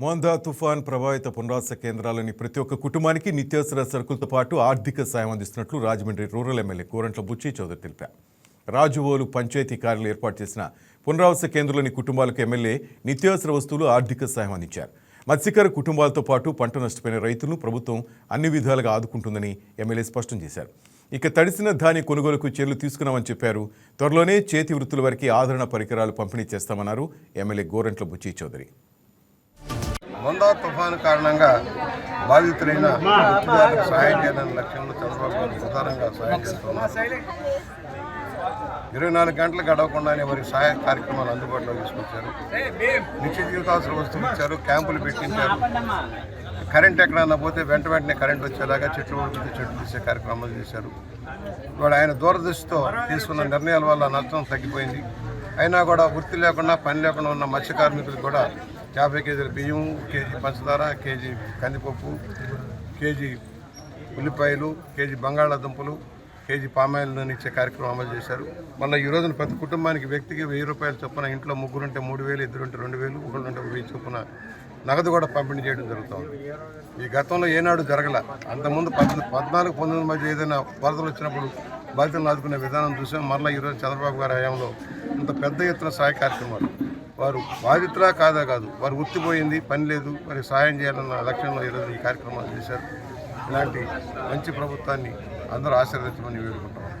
మోందా తుఫాన్ ప్రభావిత పునరాస కేంద్రాలని ప్రతి ఒక్క కుటుంబానికి నిత్యావసర సరుకులతో పాటు ఆర్థిక సాయం అందిస్తున్నట్లు రాజమండ్రి రూరల్ ఎమ్మెల్యే కోరంట్ల బుచ్చి చౌదరి తెలిపారు. రాజువోలు పంచాయతీ కార్యాలయం ఏర్పాటు చేసిన పునరావాస కేంద్రంలోని కుటుంబాలకు ఎమ్మెల్యే నిత్యావసర వస్తువులు ఆర్థిక సాయం అందించారు. మత్స్యకార కుటుంబాలతో పాటు పంట నష్టపోయిన రైతులను ప్రభుత్వం అన్ని విధాలుగా ఆదుకుంటుందని ఎమ్మెల్యే స్పష్టం చేశారు. ఇక తడిసిన ధాన్య కొనుగోలుకు చర్యలు తీసుకున్నామని చెప్పారు. త్వరలోనే చేతి వృత్తుల వారికి ఆదరణ పరికరాలు పంపిణీ చేస్తామన్నారు ఎమ్మెల్యే గోరంట్ల బుచ్చి చౌదరి. వందా తుఫాను కారణంగా బాధితులైన వృత్తిదారులకు సహాయం చేయాలనే లక్ష్యంలో చంద్రబాబు గారు ప్రధానంగా సహాయం చేస్తున్నారు. ఇరవై నాలుగు గంటలు గడవకుండానే వారికి సహాయ కార్యక్రమాలు అందుబాటులో తీసుకొచ్చారు. నిత్య జీవితావసర వస్తువులు ఇచ్చారు క్యాంపులు పెట్టించారు. కరెంట్ ఎక్కడన్నా పోతే వెంట వెంటనే కరెంట్ వచ్చేలాగా చెట్లు ఉడికితే చెట్లు తీసే కార్యక్రమాలు చేశారు. ఇవాడు ఆయన దూరదృష్టితో తీసుకున్న నిర్ణయాల వల్ల నష్టం తగ్గిపోయింది. అయినా కూడా వృత్తి లేకుండా పని లేకుండా ఉన్న మత్స్య కార్మికులు కూడా యాభై కేజీల బియ్యం కేజీ పంచదార కేజీ కందిపప్పు కేజీ ఉల్లిపాయలు కేజీ బంగాళాదుంపలు కేజీ పామాయిల్ నూనె ఇచ్చే కార్యక్రమం అమలు చేశారు. మళ్ళీ ఈ రోజున ప్రతి కుటుంబానికి వ్యక్తికి వెయ్యి రూపాయలు చొప్పున ఇంట్లో ముగ్గురుంటే మూడు వేలు ఇద్దరుంటే రెండు వేలు ఒకళ్ళుంటే వెయ్యి చొప్పున నగదు కూడా పంపిణీ చేయడం జరుగుతుంది. ఈ గతంలో ఏనాడు జరగల అంతకుముందు పద్ పద్నాలుగు పంతొమ్మిది మధ్య ఏదైనా వరదలు వచ్చినప్పుడు బాధితులను ఆదుకునే విధానం చూసాం. మరలా ఈరోజు చంద్రబాబు గారి హయాంలో ఇంత పెద్ద ఎత్తున సహాయ కార్యక్రమాలు. వారు బాధితులా కాదా కాదు. వారు ఉత్తిపోయింది పని లేదు వారికి సహాయం చేయాలన్న లక్ష్యంలో ఈరోజు ఈ కార్యక్రమాలు చేశారు. ఇలాంటి మంచి ప్రభుత్వాన్ని అందరూ ఆశీర్వదించమని వేడుకుంటున్నాం.